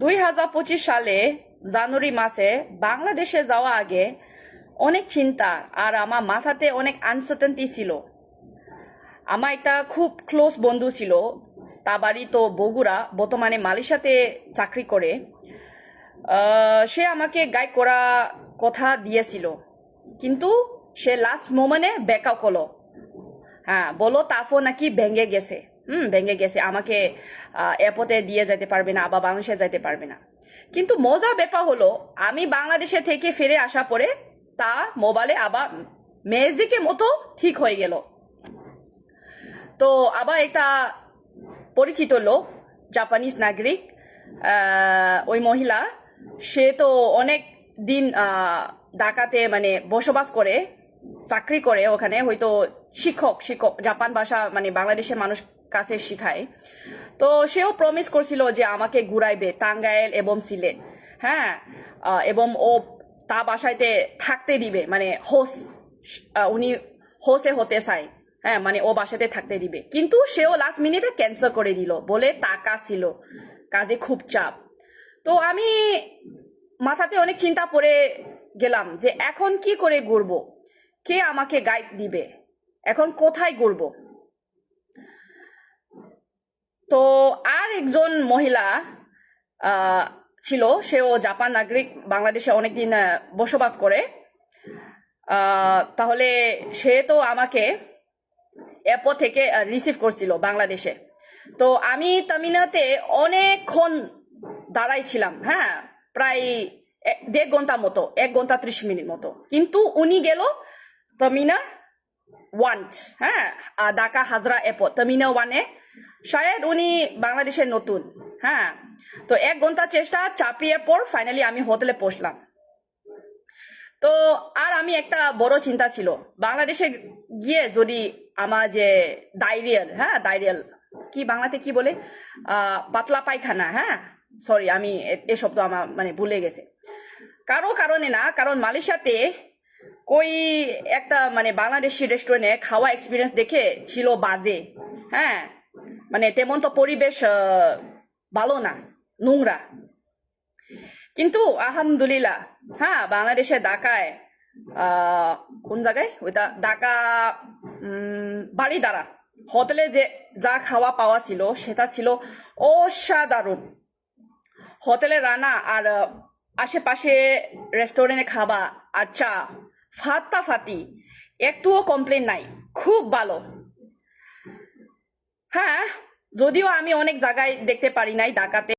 দুই হাজার পঁচিশ সালে জানুয়ারি মাসে বাংলাদেশে যাওয়া আগে অনেক চিন্তা আর আমার মাথাতে অনেক আনসার্টেনটি ছিল। আমার একটা খুব ক্লোজ বন্ধু ছিল তা বাড়ি তো বগুড়া, বর্তমানে মালয়েশিয়াতে চাকরি করে। সে আমাকে গাইড করা কথা দিয়েছিল, কিন্তু সে লাস্ট মোমেন্টে ব্যাকআপ হলো। হ্যাঁ বলো তাফও নাকি ভেঙে গেছে। হুম, ভেঙে গেছে। আমাকে এয়ারপোর্টে দিয়ে যেতে পারবে না আবার বাংলাদেশে যেতে পারবে না। কিন্তু মজা ব্যাপার হলো, আমি বাংলাদেশে থেকে ফিরে আসা পরে তা মোবাইলে আবার ম্যাজিকের মতো ঠিক হয়ে গেল। তো আবার একটা পরিচিত লোক জাপানিজ নাগরিক ওই মহিলা, সে তো অনেক দিন ঢাকাতে মানে বসবাস করে, চাকরি করে ওখানে, হয়তো শিক্ষক শিক্ষক জাপান ভাষা মানে বাংলাদেশের মানুষ কাছে শিখায়। তো সেও প্রমিস করছিল যে আমাকে ঘুরাইবে টাঙ্গাইল এবং সিলেট। হ্যাঁ এবং ও তা বাসাইতে থাকতে দিবে। মানে হোস উনি হোসে হতে চায়। হ্যাঁ মানে ও বাসাতে থাকতে দিবে। কিন্তু সেও লাস্ট মিনিটে ক্যান্সেল করে দিল। বলে টাকা ছিল। কাজে খুব চাপ। তো আমি মাথাতে অনেক চিন্তা পড়ে গেলাম যে এখন কি করে ঘুরবো? কে আমাকে গাইড দিবে? এখন কোথায় ঘুরবো? তো আর একজন মহিলা ছিল, সেও জাপান নাগরিক, বাংলাদেশে অনেকদিন বসবাস করে। তাহলে সে তো আমাকে এয়ারপোর্ট থেকে রিসিভ করছিল বাংলাদেশে। তো আমি তামিনাতে অনেকক্ষণ দাঁড়াইছিলাম হ্যাঁ প্রায় দেড় ঘণ্টা মতো, এক ঘণ্টা ত্রিশ মিনিট মতো। কিন্তু উনি গেল তামিনা ওয়ান হ্যাঁ ঢাকা হাজরা এয়ারপোর্ট তামিনা ওয়ানে শায়দ উনি বাংলাদেশের নতুন হ্যাঁ? তো এক ঘণ্টা চেষ্টা চাপিয়ে পর ফাইনালি আমি হোটেলে পৌঁছলাম তো আর আমি একটা বড় চিন্তা ছিল, বাংলাদেশে গিয়ে যদি আমার যে ডায়রিয়াল হ্যাঁ? ডায়রিয়াল কি বাংলাতে কি বলে? পাতলা পায়খানা হ্যাঁ? সরি আমি এ- শব্দ আমার মানে ভুলে গেছে। কারও কারণে না, কারণ মালয়েশিয়াতে ওই একটা মানে বাংলাদেশি রেস্টুরেন্টে খাওয়া এক্সপিরিয়েন্স দেখে ছিল বাজে হ্যাঁ? মানে তেমন তো পরিবেশ ভালো না, নোংরা। কিন্তু আলহামদুলিল্লাহ হ্যাঁ বাংলাদেশে ঢাকায় কোন জায়গায়? ওইটা ঢাকা বাড়ি বাড়িদারা হোটেলে যে যা খাওয়া পাওয়া ছিল, সেটা ছিল অসাধারণ। হোটেলে রান্না আর আশেপাশে রেস্টুরেন্টে খাওয়া আর চা ফাটাফাটি একটুও কমপ্লেন নাই। খুব ভালো। হ্যাঁ যদিও আমি অনেক জায়গায় দেখতে পারি নাই ঢাকাতে।